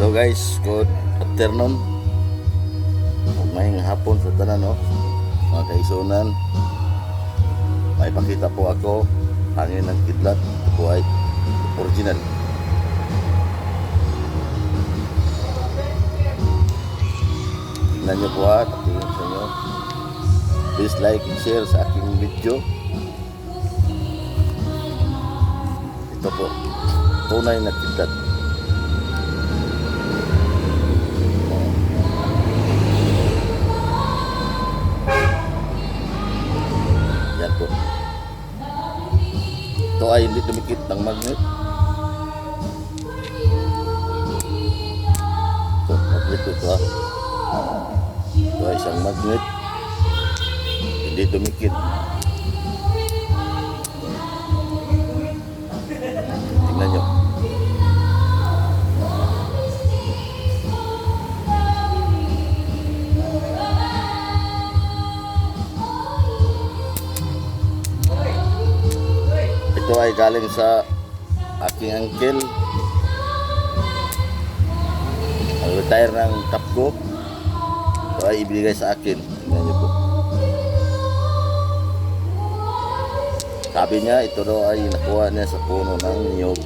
Hello guys, good afternoon. May hapon sa tanan no. Mga kaisunan. May pakita po ako hangin ng kidlat. Ito po ay original. Tingnan nyo po ha, tingnan sa inyo. Please like and share sa aking video. Ito po, tunay na kidlat. Ito ay hindi dumikit ng magnet. Ito, magnet ito ha. Ito ay isang magnet. Hindi dumikit. Tingnan nyo. Ito ay galing sa aking uncle. Ang retire ng Tapco. Ito ay ibigay sa akin. Tingnan po. Sabi niya, ito daw ay nakuha niya sa puno ng niyog.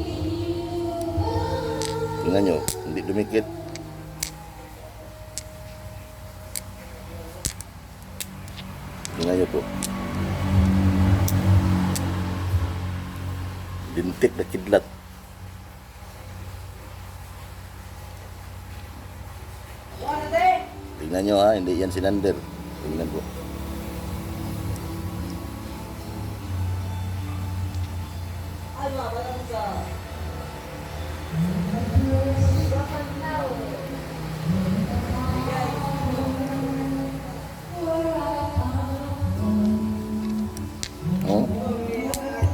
Tingnan niyo, hindi dumikit. Tingnan niyo po. Lintik na kidlat. Tingnan nyo ha, hindi yan sinander. Tingnan po. Oh,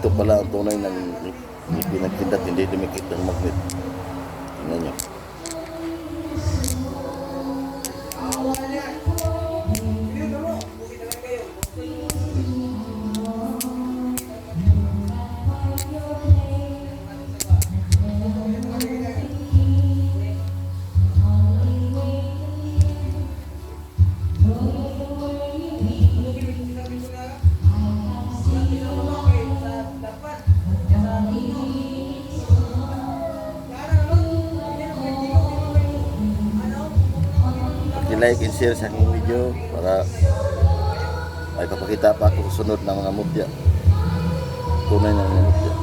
ito pala ang tunay ng pinagkindat, hindi dumikit ng magnet. Tingnan nyo. Like and share sa aking video para may papakita pa ako sunod ng mga mutya. Tunay na mga mutya.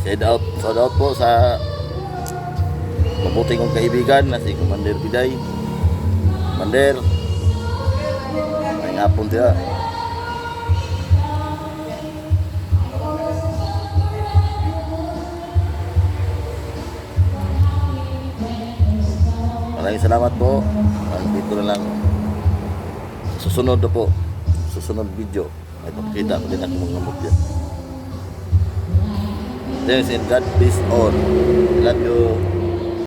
Shout out, shout out po sa mabuting kong kaibigan na si Commander Biday. Commander, may ngapon siya. Salamat po. Dito na lang. Susunod po. Susunod video. May papakita ko din ako mga mutya. Thanks and God bless all. I love you.